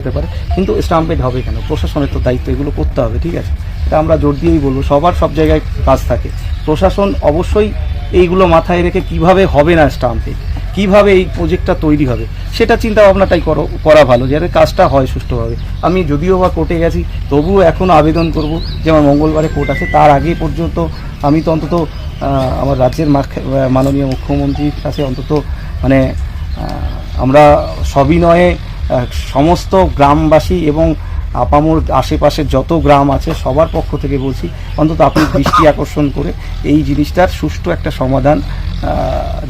হতে পারে। কিন্তু স্টাম্পেড হবে কেন? প্রশাসনের তো দায়িত্ব, এগুলো করতে হবে, ঠিক আছে? এটা আমরা জোর দিয়েই বলব, সবার সব জায়গায় কাজ থাকে। প্রশাসন অবশ্যই এইগুলো মাথায় রেখে কীভাবে হবে না স্টাম্পে কীভাবে এই প্রজেক্টটা তৈরি হবে? সেটা চিন্তা ভাবনাটাই করো, করা ভালো, যাতে কাজটা হয় সুষ্ঠুভাবে। আমি যদিও বা কোর্টে গেছি, তবুও এখন আবেদন করব যে আমার মঙ্গলবারে কোর্ট আছে। তার আগে পর্যন্ত আমি তো অন্তত আমার রাজ্যের মাননীয় মুখ্যমন্ত্রীর কাছে অন্তত মানে আমরা সবিনয়ে সমস্ত গ্রামবাসী এবং আপামোর আশেপাশের যত গ্রাম আছে, সবার পক্ষ থেকে বলছি, অন্তত আপনি দৃষ্টি আকর্ষণ করে এই জিনিসটার সুষ্ঠু একটা সমাধান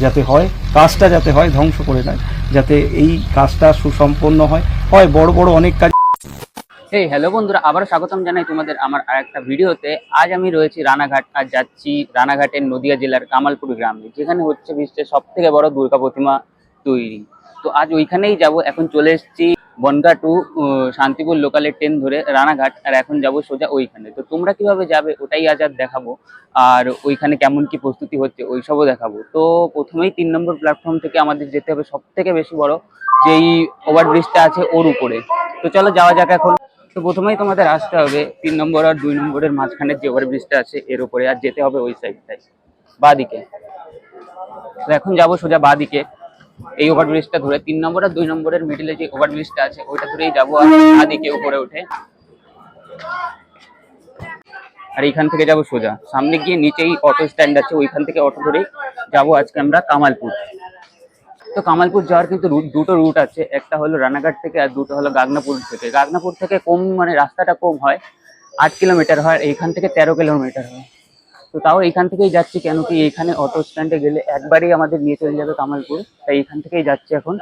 যাতে হয়, কাজটা যাতে হয়, ধ্বংস করে নয় যাতে এই কাজটা সুসম্পন্ন হয়। হয় বড় বড় অনেক কাজ এই হ্যালো বন্ধুরা, আবারও স্বাগতম জানাই তোমাদের আমার আরেকটা ভিডিওতে। আজ আমি রয়েছি রানাঘাট আর যাচ্ছি রানাঘাটের নদিয়া জেলার কামালপুর গ্রামে, যেখানে হচ্ছে বিশ্বের সব থেকে বড় দুর্গা প্রতিমা তৈরি। তো আজ ওইখানেই যাব। এখন চলে এসেছি বনগা টু শান্তিপুর লোকালের ট্রেন ধরে রানাঘাট, আর এখন যাব সোজা ওইখানে। তো তোমরা কীভাবে যাবে ওটাই আজ আর দেখাবো। আর ওইখানে কেমন কি প্রস্তুতি হচ্ছে ওইসবও দেখাবো। তো প্রথমেই তিন নম্বর প্ল্যাটফর্ম থেকে আমাদের যেতে হবে সব থেকে বেশি বড়, যেই ওভারব্রিজটা আছে ওর উপরে। তো চলো যাওয়া যাক এখন। তো প্রথমেই তোমাদের আসতে হবে তিন নম্বর আর দুই নম্বরের মাঝখানের যে ওভারব্রিজটা আছে এর উপরে, আর যেতে হবে ওই সাইডটায় বা দিকে। তো এখন যাব সোজা বা দিকে। এই ওভারব্রিজটা ধরে তিন নম্বর আর দুই নম্বরের মিডিলে যে ওভারব্রিজটা আছে, ওইটা ধরেই যাব আর বা দিকে উপরে উঠে আর এইখান থেকে যাব সোজা। সামনে গিয়ে নিচেই অটো স্ট্যান্ড আছে, ওইখান থেকে অটো ধরেই যাব আজকে আমরা কামালপুর। তো কামালপুর যাওয়ার কিন্তু রুট দুটো রুট আছে। একটা হলো রানাঘাট থেকে আর দুটো হলো গাগনাপুর থেকে। গাগনাপুর থেকে কম মানে রাস্তাটা কম হয়, আট কিলোমিটার হয় এইখান থেকে তেরো কিলোমিটার হয়। তো তাও এখান থেকেই যাচ্ছি, কেন কি এইখানে অটো স্ট্যান্ডে গেলে একবারই আমাদের নিয়ে চলে যাবে কামালপুর। তাই এখান থেকেই যাচ্ছি এখন।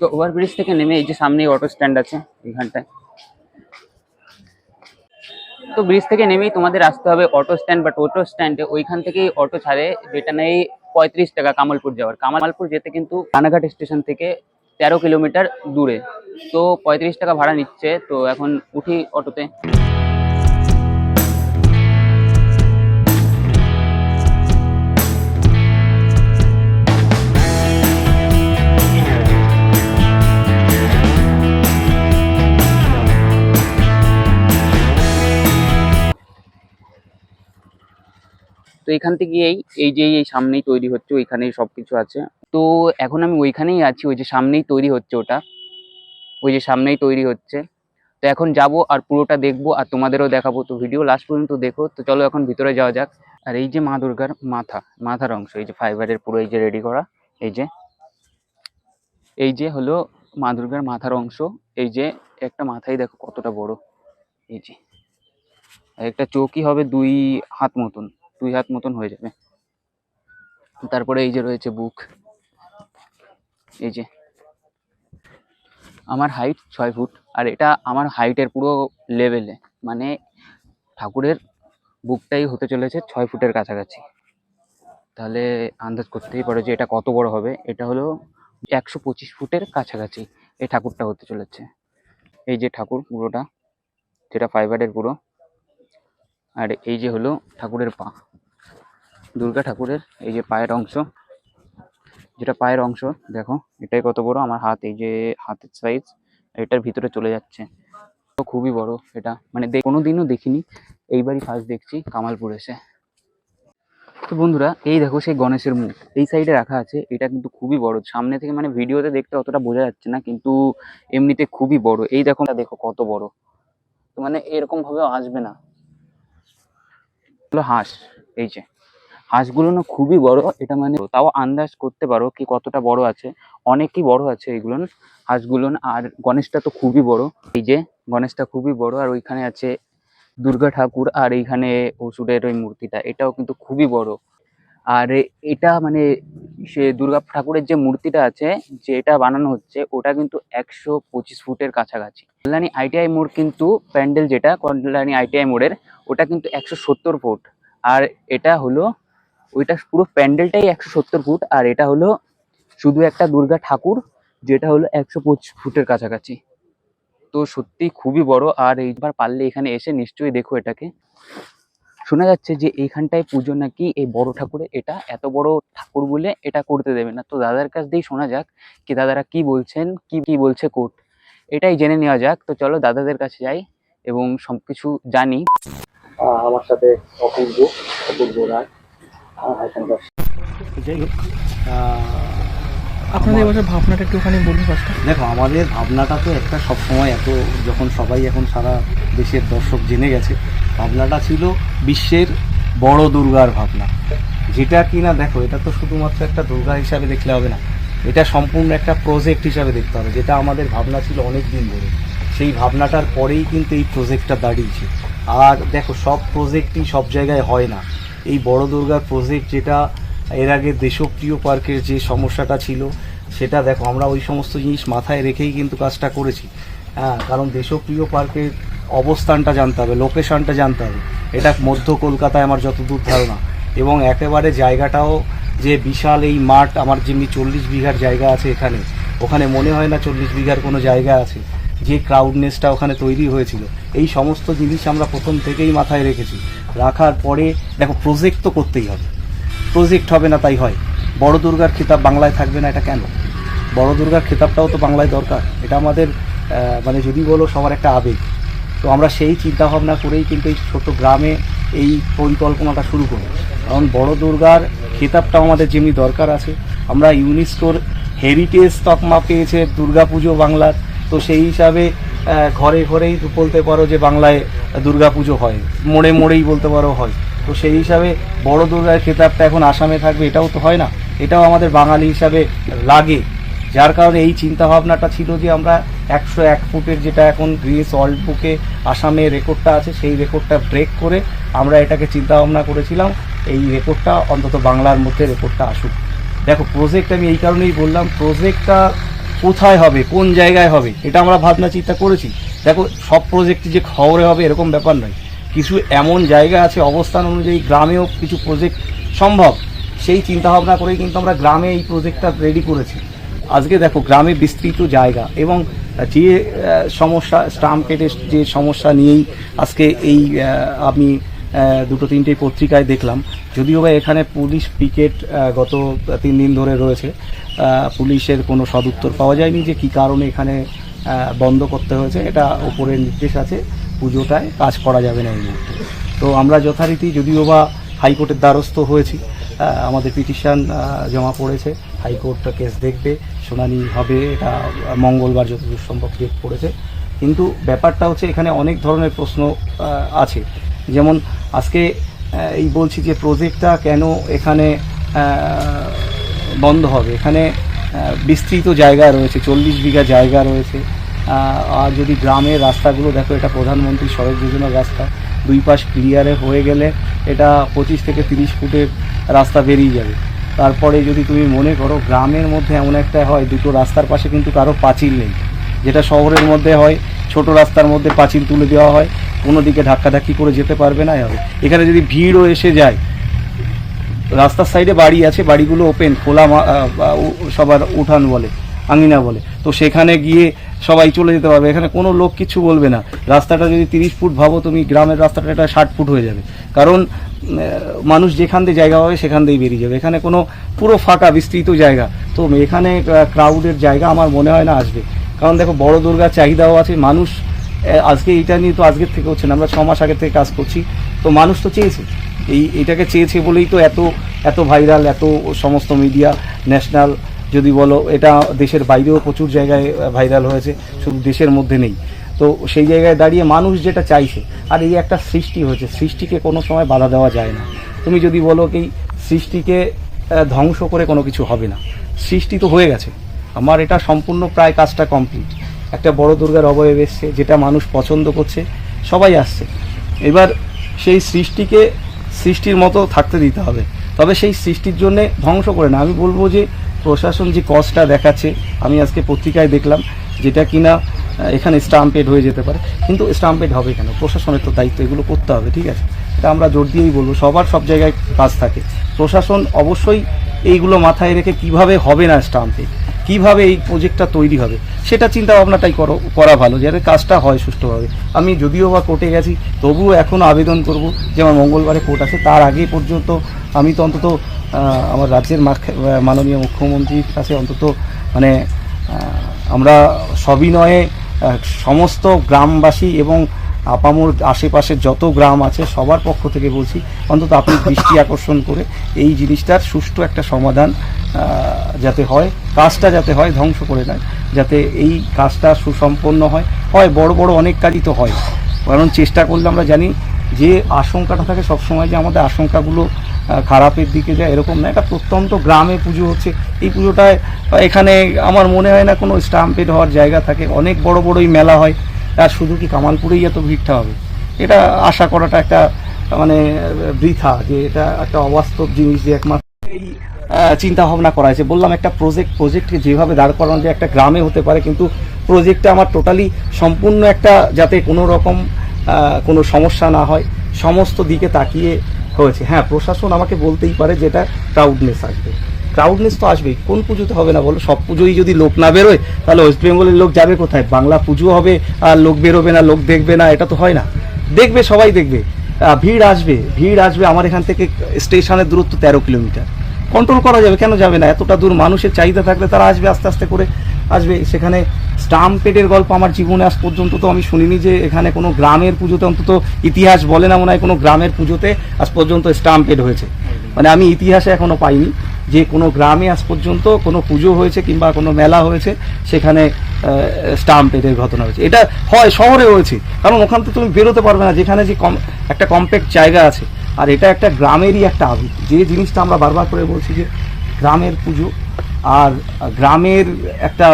তো ওভারব্রিজ থেকে নেমে এই যে সামনেই অটো স্ট্যান্ড আছে এখানটায়। তো ব্রিজ থেকে নেমেই তোমাদের আসতে হবে অটো স্ট্যান্ড বা টোটো স্ট্যান্ডে ওইখান থেকেই অটো ছাড়ে, যেটা নেই পঁয়ত্রিশ টাকা কামালপুর যাওয়ার। কামালপুর যেতে কিন্তু রানাঘাট স্টেশন থেকে তেরো কিলোমিটার দূরে। তো পঁয়ত্রিশ টাকা ভাড়া নিচ্ছে, তো এখন উঠি অটোতে। তো এখান থেকে এই যে এই সামনেই তৈরি হচ্ছে, ওইখানেই সবকিছু আছে। তো এখন আমি ওইখানেই আছি, ওই যে সামনেই তৈরি হচ্ছে ওটা। ওই যে সামনেই তৈরি হচ্ছে। তো এখন যাব আর পুরোটা দেখব আর তোমাদেরও দেখাবো। তো ভিডিও লাস্ট পর্যন্ত দেখো। তো চলো এখন ভিতরে যাওয়া যাক। আর এই যে মা দুর্গার মাথা, মাথার অংশ, এই যে ফাইবারের পুরো এই যে রেডি করা, এই যে এই যে হলো মা দুর্গার মাথার অংশ। এই যে একটা মাথাই দেখো কতটা বড়। এই যে একটা চৌকি হবে দুই হাত মতন, দুই হাত মতন হয়ে যাবে। তারপরে এই যে রয়েছে বুক। এই যে। আমার হাইট ছয় ফুট আর এটা আমার হাইটের পুরো লেভেলে মানে ঠাকুরের বুকটাই হতে চলেছে ছয় ফুটের কাছাকাছি। তাহলে আন্দাজ করতেই পারো যে এটা কত বড় হবে। এটা হলো একশো পঁচিশ ফুটের কাছাকাছি এই ঠাকুরটা হতে চলেছে। এই যে ঠাকুর পুরোটা, যেটা ফাইবারের পুরো। আর এই যে হলো ঠাকুরের পা। দুর্গা ঠাকুরের এই যে পায়ের অংশ। যেটা পায়ের অংশ, দেখো, এটাই কত বড়, আমার হাত, এই যে হাতের সাইজ এটার ভিতরে চলে যাচ্ছে। তো খুবই বড় এটা মানে কোনোদিনও দেখিনি। এইবারই ফার্স্ট দেখছি, কামালপুর এসে। তো বন্ধুরা, এই দেখো সেই গণেশের মুখ, এই সাইডে রাখা আছে, এটা কিন্তু খুবই বড়। সামনে থেকে মানে ভিডিওতে দেখতে অতটা বোঝা যাচ্ছে না, কিন্তু এমনিতে খুবই বড়। এই দেখো দেখো কত বড়। তো মানে এরকম ভাবে আসবে না। হাঁস, এই যে। হাঁসগুলো না খুবই বড়, এটা মানে তাও আন্দাজ করতে পারো কি কতটা বড় আছে। অনেকই বড় আছে এইগুলো হাঁসগুলো আর গণেশটা তো খুবই বড়। এই যে গণেশটা খুবই বড়, আর ওইখানে আছে দুর্গা ঠাকুর, আর এইখানে অসুরের ওই মূর্তিটা, এটাও কিন্তু খুবই বড়। আর এটা মানে সে দুর্গা ঠাকুরের যে মূর্তিটা আছে যে এটা বানানো হচ্ছে, ওটা কিন্তু একশো পঁচিশ ফুটের কাছাকাছি। কল্যাণী আইটিআই মোড় কিন্তু প্যান্ডেল যেটা, কল্যাণী আইটিআই মোড়ের, ওটা কিন্তু একশো সত্তর ফুট। আর এটা হলো ওইটা পুরো প্যান্ডেলটাই একশো সত্তর ফুট, আর এটা হলো শুধু একটা দুর্গা ঠাকুর, যেটা হলো একশো পঁচিশ ফুটের কাছাকাছি। তো সত্যি খুবই বড়, আর এইবার পারলে এখানে এসে নিশ্চয়ই দেখো এটাকে। শোনা যাচ্ছে যে এইখানটায় পুজো নাকি এই বড় ঠাকুরে এটা এত বড় ঠাকুর বলে এটা করতে দেবে না। তো দাদার কাছ দিয়েই শোনা যাক কি দাদারা কি বলছেন, কি কি বলছে কোর্ট। এটাই জেনে নেওয়া যাক। তো চলো দাদাদের কাছে যাই এবং সবকিছু জানি। আমার সাথে অপূর্ব অপূর্ব রায়। যাই হোক আপনাদের এবছর ভাবনাটা একটুখানি বলুন ফার্স্টে দেখো আমাদের ভাবনাটা তো একটা সবসময় এত যখন সবাই এখন সারা দেশের দর্শক জেনে গেছে ভাবনাটা ছিল বিশ্বের বড় দুর্গার ভাবনা। যেটা কি না দেখো এটা তো শুধুমাত্র একটা দুর্গা হিসাবে দেখলে হবে না এটা সম্পূর্ণ একটা প্রজেক্ট হিসাবে দেখতে হবে যেটা আমাদের ভাবনা ছিল অনেক দিন ধরে। সেই ভাবনাটার পরেই কিন্তু এই প্রজেক্টটা দাঁড়িয়েছে। আর দেখো সব প্রজেক্টই সব জায়গায় হয় না। এই বড় দুর্গার প্রজেক্ট যেটা, এর আগে দেশপ্রিয় পার্কের যে সমস্যাটা ছিল, সেটা দেখো, আমরা ওই সমস্ত জিনিস মাথায় রেখেই কিন্তু কাজটা করেছি। হ্যাঁ কারণ দেশপ্রিয় পার্কের অবস্থানটা জানতে হবে, লোকেশানটা জানতে হবে। এটা মধ্য কলকাতায় আমার যতদূর ধারণা। এবং একেবারে জায়গাটাও যে বিশাল এই মাঠ, আমার যেমনি চল্লিশ বিঘার জায়গা আছে এখানে, ওখানে মনে হয় না চল্লিশ বিঘার কোনো জায়গা আছে। যে ক্রাউডনেসটা ওখানে তৈরি হয়েছিল, এই সমস্ত জিনিস আমরা প্রথম থেকেই মাথায় রেখেছি। রাখার পরে, দেখো প্রজেক্ট তো করতেই হবে। প্রজেক্ট হবে না, তাই হয়। বড় দুর্গার খেতাব বাংলায় থাকবে না, এটা কেন? বড় দুর্গার খেতাবটাও তো বাংলায় দরকার। এটা আমাদের মানে যদি বলো, সবার একটা আবেগ। তো আমরা সেই চিন্তা ভাবনা করেই কিন্তু এই ছোট গ্রামে এই পরিকল্পনাটা শুরু করি। কারণ বড় দুর্গার খেতাবটাও আমাদের যেমনি দরকার আছে, আমরা ইউনেস্কোর হেরিটেজ তকমা পেয়েছে, দুর্গাপুজো বাংলার। তো সেই হিসাবে ঘরে ঘরেই বলতে পারো যে বাংলায় দুর্গাপুজো হয় মোড়ে মোড়েই বলতে পারো হয়। তো সেই হিসাবে বড় দুর্গার খেতাবটা এখন আসামে থাকবে, এটাও তো হয় না। এটাও আমাদের বাঙালি হিসাবে লাগে। যার কারণে এই চিন্তা ভাবনাটা ছিল যে আমরা একশো এক ফুটের যেটা এখন গ্রিস ওয়ার্ল্ড বুকে আসামে রেকর্ডটা আছে, সেই রেকর্ডটা ব্রেক করে আমরা এটাকে চিন্তা ভাবনা করেছিলাম, এই রেকর্ডটা অন্তত বাংলার মধ্যে রেকর্ডটা আসুক। দেখো প্রজেক্ট আমি এই কারণেই বললাম প্রজেক্টটা কোথায় হবে, কোন জায়গায় হবে, এটা আমরা ভাবনা চিন্তা করেছি। দেখো, সব প্রজেক্ট যে খবরে হবে এরকম ব্যাপার নয়। কিছু এমন জায়গা আছে অবস্থান অনুযায়ী গ্রামেও কিছু প্রজেক্ট সম্ভব। সেই চিন্তা ভাবনা করেই কিন্তু আমরা গ্রামে এই প্রজেক্টটা রেডি করেছি। আজকে দেখো, গ্রামে বিস্তৃত জায়গা এবং যে সমস্যা স্টাম্প কেটে যে সমস্যা নিয়েই আজকে এই আমি দুটো তিনটে পত্রিকায় দেখলাম। যদিও বা এখানে পুলিশ পিকেট গত তিন দিন ধরে রয়েছে পুলিশের কোনো সদুত্তর পাওয়া যায়নি যে কী কারণে এখানে বন্ধ করতে হয়েছে। এটা ওপরের নির্দেশ আছে, পুজোটায় কাজ করা যাবে না এই মুহূর্তে। তো আমরা যথারীতি যদিও বা হাইকোর্টের দ্বারস্থ হয়েছি আমাদের পিটিশন জমা পড়েছে হাইকোর্ট কেস দেখবে, শুনানি হবে, এটা মঙ্গলবার যতদূর সম্ভব ডেট পড়েছে কিন্তু ব্যাপারটা হচ্ছে এখানে অনেক ধরনের প্রশ্ন আছে। যেমন আজকে এই বলছি যে প্রজেক্টটা কেন এখানে বন্ধ হবে। এখানে বিস্তৃত জায়গা রয়েছে, চল্লিশ বিঘা জায়গা রয়েছে। আর যদি গ্রামের রাস্তাগুলো, দেখো এটা প্রধানমন্ত্রী সড়ক যোজনার রাস্তা, দুই পাশ ক্লিয়ারে হয়ে গেলে এটা পঁচিশ থেকে তিরিশ ফুটের রাস্তা বেরিয়ে যাবে। তারপরে যদি তুমি মনে করো গ্রামের মধ্যে এমন একটা হয়, দুটো রাস্তার পাশে কিন্তু কারও পাঁচিল নেই। যেটা শহরের মধ্যে হয়, ছোট রাস্তার মধ্যে পাঁচিল তুলে দেওয়া হয় কোনো দিকে ধাক্কাধাক্কি করে যেতে পারবে না হবে এখানে যদি ভিড়ও এসে যায়, রাস্তার সাইডে বাড়ি আছে, বাড়িগুলো ওপেন, খোলা সবার উঠান বলে, আঙিনা বলে। তো সেখানে গিয়ে সবাই চলে যেতে পারবে। এখানে কোনো লোক কিছু বলবে না। রাস্তাটা যদি তিরিশ ফুট ভাবো, তুমি গ্রামের রাস্তাটা এটা ষাট ফুট হয়ে যাবে। কারণ মানুষ যেখান দিয়ে জায়গা হবে সেখান দিয়েই বেরিয়ে যাবে। এখানে কোনো পুরো ফাঁকা, বিস্তৃত জায়গা। তো এখানে ক্রাউডের জায়গা আমার মনে হয় না আসবে। কারণ দেখো, বড় দুর্গার চাহিদাও আছে। মানুষ আজকে এটা নিয়ে তো আজকের থেকে হচ্ছে না, আমরা ছ মাস আগের থেকে কাজ করছি। তো মানুষ তো চেয়েছে। এই, এটাকে চেয়েছে বলেই তো এত এত ভাইরাল, এত সমস্ত মিডিয়া, ন্যাশনাল, যদি বলো, এটা দেশের বাইরেও প্রচুর জায়গায় ভাইরাল হয়েছে, শুধু দেশের মধ্যে নেই। তো সেই জায়গায় দাঁড়িয়ে মানুষ যেটা চাইছে, আর এই একটা সৃষ্টি হয়েছে, সৃষ্টিকে কোনো সময় বাধা দেওয়া যায় না। তুমি যদি বলো কি, সৃষ্টিকে ধ্বংস করে কোনো কিছু হবে না। সৃষ্টি তো হয়ে গেছে। আমার এটা সম্পূর্ণ প্রায় কাজটা কমপ্লিট একটা বড় দুর্গার অবয়ব এসছে, যেটা মানুষ পছন্দ করছে, সবাই আসছে। এবার সেই সৃষ্টিকে সৃষ্টির মতো থাকতে দিতে হবে। তবে সেই সৃষ্টির জন্য ধ্বংস করে না। আমি বলব যে, প্রশাসন যে কজটা দেখাচ্ছে, আমি আজকে পত্রিকায় দেখলাম, যেটা কিনা এখানে স্টাম্পেড হয়ে যেতে পারে। কিন্তু স্টাম্পেড হবে কেন? প্রশাসনের তো দায়িত্ব, এগুলো করতে হবে, ঠিক আছে? এটা আমরা জোর দিয়েই বলব, সবার সব জায়গায় কাজ থাকে। প্রশাসন অবশ্যই এইগুলো মাথায় রেখে কীভাবে হবে না স্টাম্পে কীভাবে এই প্রজেক্টটা তৈরি হবে, সেটা চিন্তা ভাবনাটাই করো, করা ভালো, যাতে কাজটা হয় সুষ্ঠুভাবে। আমি যদিও বা কোর্টে গেছি, তবুও এখন আবেদন করব যে আমার মঙ্গলবারে কোর্ট আছে, তার আগে পর্যন্ত আমি তো অন্তত আমার রাজ্যের মাননীয় মুখ্যমন্ত্রীর কাছে অন্তত মানে আমরা সবিনয়ে সমস্ত গ্রামবাসী এবং আপামোর আশেপাশের যত গ্রাম আছে, সবার পক্ষ থেকে বলছি, অন্তত আপনি দৃষ্টি আকর্ষণ করে এই জিনিসটার সুষ্ঠু একটা সমাধান যাতে হয়, কাজটা যাতে হয়, ধ্বংস করে নয় যাতে এই কাজটা সুসম্পন্ন হয়। হয়, বড় বড় অনেক কাজই তো হয়। কারণ চেষ্টা করলে আমরা জানি যে আশঙ্কাটা থাকে সবসময় যে আমাদের আশঙ্কাগুলো খারাপের দিকে যায় এরকম না। একটা প্রত্যন্ত গ্রামে পুজো হচ্ছে। এই পুজোটায় এখানে আমার মনে হয় না কোনো স্টাম্পেড হওয়ার জায়গা থাকে। অনেক বড় বড়ই মেলা হয়। আর শুধু কি কামালপুরেই এত ভিড়টা হবে? এটা আশা করাটা একটা মানে বৃথা যে এটা একটা অবাস্তব জিনিস যে একমাত্র এই চিন্তা ভাবনা করা হয়েছে। বললাম একটা প্রজেক্ট প্রজেক্টকে যেভাবে দাঁড় করানো যায়, একটা গ্রামে হতে পারে, কিন্তু প্রজেক্টটা আমার টোটালি সম্পূর্ণ একটা যাতে কোনো রকম কোনো সমস্যা না হয়, সমস্ত দিকে তাকিয়ে হয়েছে। হ্যাঁ প্রশাসন আমাকে বলতেই পারে যেটা ক্রাউডনেস আসবে। ক্রাউডনেস তো আসবেই। কোন পুজোতে হবে না বলো? সব পুজোই যদি লোক না বেরোয়, তাহলে ওয়েস্ট বেঙ্গলের লোক যাবে কোথায়? বাংলা পুজো হবে, আর লোক বেরোবে না, লোক দেখবে না, এটা তো হয় না। দেখবে, সবাই দেখবে। ভিড় আসবে ভিড় আসবে। আমার এখান থেকে স্টেশনের দূরত্ব তেরো কিলোমিটার। কন্ট্রোল করা যাবে, কেন যাবে না? এতটা দূর মানুষের চাহিদা থাকলে তারা আসবে আস্তে আস্তে করে আসবে। সেখানে স্টাম্পেডের গল্প আমার জীবনে আজ পর্যন্ত তো আমি শুনিনি যে এখানে কোনো গ্রামের পুজোতে অন্তত ইতিহাস বলে না, মনে হয় কোনো গ্রামের পুজোতে আজ পর্যন্ত স্টাম্পেড হয়েছে। মানে আমি ইতিহাসে এখনও পাইনি যে কোনো গ্রামে আজ পর্যন্ত কোনো পুজো হয়েছে কিংবা কোনো মেলা হয়েছে, সেখানে স্টাম্পেডের ঘটনা হয়েছে। এটা হয়, শহরে হয়েছে। কারণ ওখান থেকে তুমি বেরোতে পারবে না, যেখানে যে কম, একটা কম্প্যাক্ট জায়গা আছে। আর এটা একটা গ্রামেরই একটা আবেগ যে জিনিসটা আমরা বারবার করে বলছি যে গ্রামের পুজো, আর গ্রামের একটা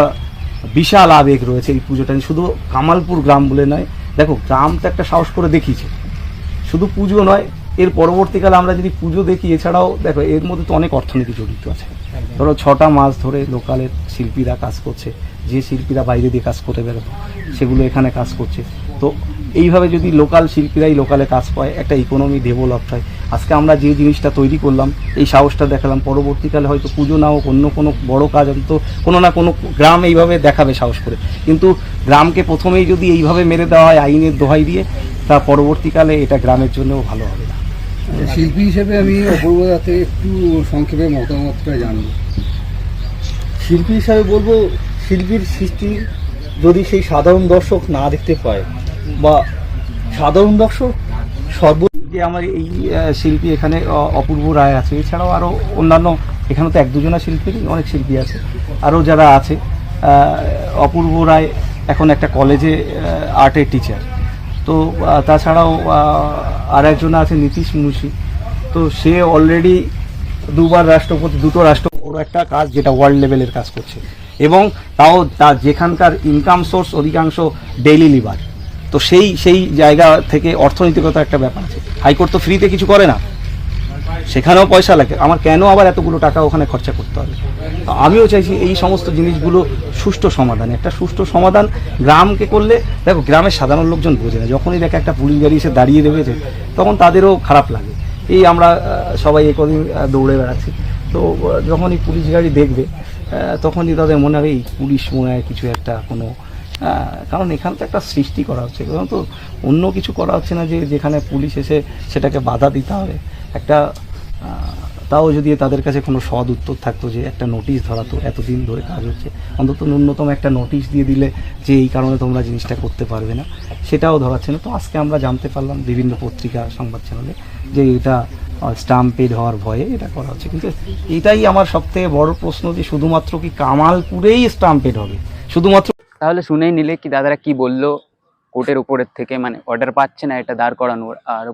বিশাল আবেগ রয়েছে এই পুজোটা। শুধু কামালপুর গ্রাম বলে নয়, দেখো গ্রাম তো একটা সাহস করে দেখিয়েছে। শুধু পুজো নয়, এর পরবর্তীকালে আমরা যদি পুজো দেখি, এছাড়াও দেখো, এর মধ্যে তো অনেক অর্থনীতি জড়িত আছে। ধরো, ছটা মাস ধরে লোকালের শিল্পীরা কাজ করছে, যে শিল্পীরা বাইরে দিয়ে কাজ করে বেরোতো, সেগুলো এখানে কাজ করছে। তো এইভাবে যদি লোকাল শিল্পীরাই লোকালে কাজ পায় একটা ইকোনমি ডেভেলপ হয়। আজকে আমরা যে জিনিসটা তৈরি করলাম এই সাহসটা দেখালাম। পরবর্তীকালে হয়তো পুজো না হোক অন্য কোনো বড় কাজ অন্তত কোনো না কোনো গ্রাম এইভাবে দেখাবে সাহস করে। কিন্তু গ্রামকে প্রথমেই যদি এইভাবে মেরে দেওয়া হয় আইনের দোহাই দিয়ে তা পরবর্তীকালে এটা গ্রামের জন্যও ভালো হবে না। শিল্পী হিসেবে আমি অপূর্বদা থেকে একটু সংক্ষেপে মতামতটা জানব। শিল্পী হিসাবে বলব শিল্পীর সৃষ্টি যদি সেই সাধারণ দর্শক না দেখতে পায় বা সাধারণ দর্শক সর্ব যে আমার এই শিল্পী এখানে অপূর্ব রায় আছে। এছাড়াও আরও অন্যান্য এখানে তো এক দুজনা শিল্পী নেই, অনেক শিল্পী আছে। আরও যারা আছে অপূর্ব রায় এখন একটা কলেজে আর্টের টিচার তো তাছাড়াও আর একজন আছে নীতিশ মুন্সি। তো সে অলরেডি দুবার রাষ্ট্রপতি দুটো রাষ্ট্র বড় একটা কাজ যেটা ওয়ার্ল্ড লেভেলের কাজ করছে। এবং তাও তার যেখানকার ইনকাম সোর্স অধিকাংশ ডেইলি লিভার তো সেই সেই জায়গা থেকে অর্থনৈতিকত একটা ব্যাপার আছে। হাইকোর্ট তো ফ্রিতে কিছু করে না। সেখানেও পয়সা লাগে। আমার কেন আবার এতগুলো টাকা ওখানে খরচা করতে হবে? আমিও চাইছি এই সমস্ত জিনিসগুলো সুষ্ঠু সমাধান। একটা সুষ্ঠু সমাধান গ্রামকে করলে দেখো গ্রামের সাধারণ লোকজন বোঝে না। যখনই দেখে একটা পুলিশ গাড়ি এসে দাঁড়িয়ে যে, তখন তাদেরও খারাপ লাগে। এই আমরা সবাই এ কদিন দৌড়ে বেড়াচ্ছি। তো যখনই পুলিশ গাড়ি দেখবে তখনই তাদের মনে হবে এই পুলিশ মনে হয় কিছু একটা কোনো কারণ এখান তো একটা সৃষ্টি করা হচ্ছে। কারণ তো অন্য কিছু করা হচ্ছে না যে যেখানে পুলিশ এসে সেটাকে বাধা দিতে হবে। একটা তাও যদি তাদের কাছে কোনো সৎ উত্তর থাকতো যে একটা নোটিশ ধরাতো এতদিন ধরে কাজ হচ্ছে। অন্তত ন্যূনতম একটা নোটিশ দিয়ে দিলে যে এই কারণে তোমরা জিনিসটা করতে পারবে না, সেটাও ধরাচ্ছে না। তো আজকে আমরা জানতে পারলাম বিভিন্ন পত্রিকা, সংবাদ চ্যানেলে যে এটা স্টাম্পেড হওয়ার ভয়ে এটা করা হচ্ছে। কিন্তু এটাই আমার সবথেকে বড় প্রশ্ন যে শুধুমাত্র কি কামালপুরেই স্টাম্পেড হবে? শুধুমাত্র তাহলে শুনেই নিলে কি দাদারা কি বলল? কোর্টের উপরের থেকে মানে অর্ডার পাচ্ছে না, এটা দাঁড় করানোর আর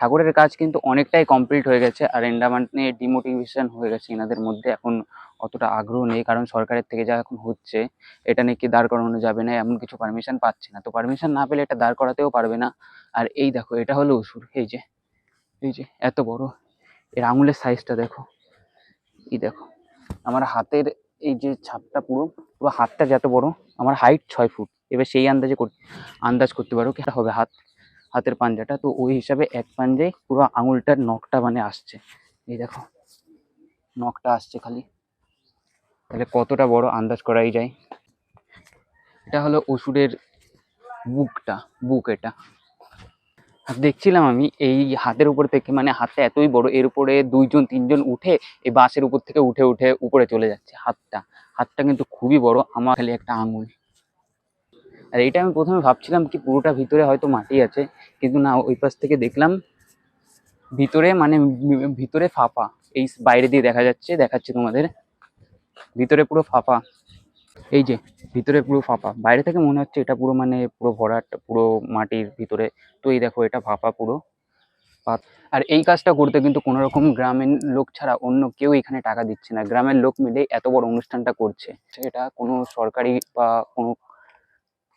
ঠাকুরের কাজ কিন্তু অনেকটাই কমপ্লিট হয়ে গেছে, আর এন্ডামান্টে ডিমোটিভেশন হয়ে গেছে এনাদের মধ্যে। এখন অতটা আগ্রহ নেই, কারণ সরকারের থেকে যা এখন হচ্ছে, এটা নিয়ে কি দাঁড় করানো যাবে না, এমন কিছু পারমিশন পাচ্ছে না। তো পারমিশন না পেলে এটা দাঁড় করাতেও পারবে না। আর এই দেখো, এটা হলো অসুর এই যে এই যে, এত বড়। এর আঙুলের সাইজটা দেখো, এই দেখো। আমার হাতের এই যে ছাপটা পুরো পুরো হাতটা যত বড়, আমার হাইট ছয় ফুট। এবার সেই আন্দাজে আন্দাজ করতে পারো কি হবে হাত, হাতের পাঞ্জাটা। তো ওই হিসাবে এক পাঞ্জায় পুরো আঙুলটার নখটা মানে আসছে। এই দেখো, নখটা আসছে খালি। তাহলে কতটা বড় আন্দাজ করাই যায়? এটা হলো অসুরের বুকটা, বুক এটা। দেখছিলাম আমি এই হাতের উপর থেকে মানে হাতটা এতই বড়, এর উপরে দুইজন, তিনজন উঠে এই বাঁশের উপর থেকে উঠে উঠে উপরে চলে যাচ্ছে হাতটা। হাতটা কিন্তু খুবই বড়, আমার খালি একটা আঙুল। আর এইটা আমি প্রথমে ভাবছিলাম কি পুরোটা ভিতরে হয়তো মাটি আছে, কিন্তু না, ওই পাশ থেকে দেখলাম ভিতরে মানে ভিতরে ফাঁপা। এই বাইরে দিয়ে দেখা যাচ্ছে, দেখাচ্ছে তোমাদের। ভিতরে পুরো ফাঁপা। এই যে, ভিতরে পুরো ফাঁপা। বাইরে থেকে মনে হচ্ছে এটা পুরো মানে পুরো ভরাট, পুরো মাটির ভিতরে। তো এই দেখো, এটা ফাঁপা পুরো। পাত- আর এই কাজটা করতে কিন্তু কোনো রকম গ্রামের লোক ছাড়া অন্য কেউ এখানে টাকা দিচ্ছে না। গ্রামের লোক মিলে এত বড় অনুষ্ঠানটা করছে। এটা কোনো সরকারি বা কোনো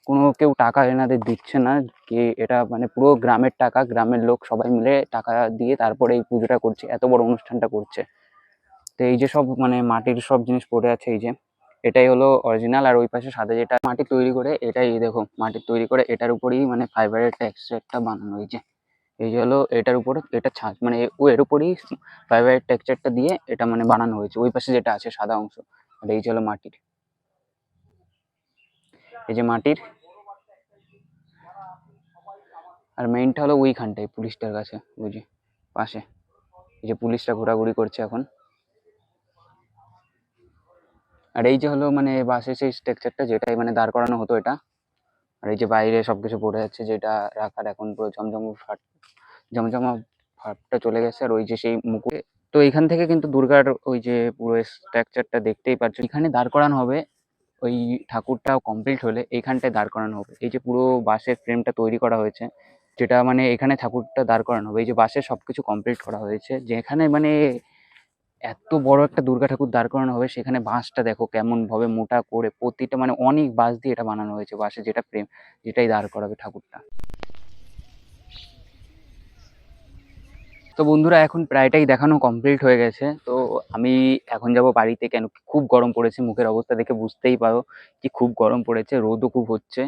কোনো কেউ টাকা এনাদের দিচ্ছে না কি এটা মানে পুরো গ্রামের টাকা। গ্রামের লোক সবাই মিলে টাকা দিয়ে তারপরে এই পুজোটা করছে, এত বড় অনুষ্ঠানটা করছে। তো এই যে সব মানে মাটির সব জিনিস পড়ে আছে, এই যে। এটাই হলো অরিজিনাল আর ওই পাশে সাদা যেটা মাটি তৈরি করে, এটাই দেখো মাটি তৈরি করে, এটার উপরেই মানে ফাইবারের টেক্সচারটা বানানো হয়েছে। এই হলো এটার উপর, এটা ছাদ মানে এর উপরেই ফাইবারের টেক্সচারটা দিয়ে এটা মানে বানানো হয়েছে। ওই পাশে যেটা আছে সাদা অংশ, আর এই যে হলো মাটির। এই যে মাটির, আর মেইনটা হলো ওইখানটায়, পুলিশটার কাছে যে পাশে। এই যে পুলিশটা ঘোরাঘুরি করছে এখন। আর এই যে হলো মানে বাসে সেই স্ট্রাকচারটা যেটাই মানে দাঁড় করানো হতো এটা, আর এই যে বাইরে সব কিছু পড়ে যাচ্ছে যেটা রাখার এখন পুরো জমজম ফাট, জমজমা ভাবটা চলে গেছে আর ওই যে সেই মুকুট। তো এখান থেকে কিন্তু দুর্গার ওই যে পুরো স্ট্রাকচারটা দেখতেই পাচ্ছ। এখানে দাঁড় করানো হবে, ওই ঠাকুরটাও কমপ্লিট হলে এইখানটায় দাঁড় করানো হবে। এই যে পুরো বাঁশের ফ্রেমটা তৈরি করা হয়েছে, যেটা মানে এখানে ঠাকুরটা দাঁড় করানো হবে। এই যে বাঁশের সবকিছু কমপ্লিট করা হয়েছে। যেখানে মানে এত বড় একটা দুর্গা ঠাকুর দাঁড় করানো হবে, সেখানে বাঁশটা দেখো কেমন ভাবে মোটা করে প্রতিটা মানে অনেক বাঁশ দিয়ে এটা বানানো হয়েছে বাঁশে যেটা প্রেম, যেটাই দাঁড় করাবে ঠাকুরটা। তো বন্ধুরা, এখন প্রায়টাই দেখানো কমপ্লিট হয়ে গেছে। তো আমি এখন যাব বাড়িতে, কেন খুব গরম পড়েছে, মুখের অবস্থা দেখে বুঝতেই পারো কি খুব গরম পড়েছে, রোদও খুব হচ্ছে,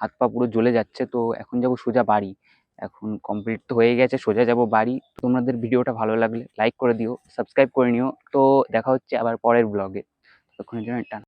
হাত পা পুরো জ্বলে যাচ্ছে। তো এখন যাব সোজা বাড়ি। এখন কমপ্লিট তো হয়ে গেছে, সোজা যাব বাড়ি। তোমাদের ভিডিওটা ভালো লাগলে লাইক করে দিও সাবস্ক্রাইব করে নিও। তো দেখা হচ্ছে আবার পরের ব্লগে ততক্ষণের জন্য টাটা।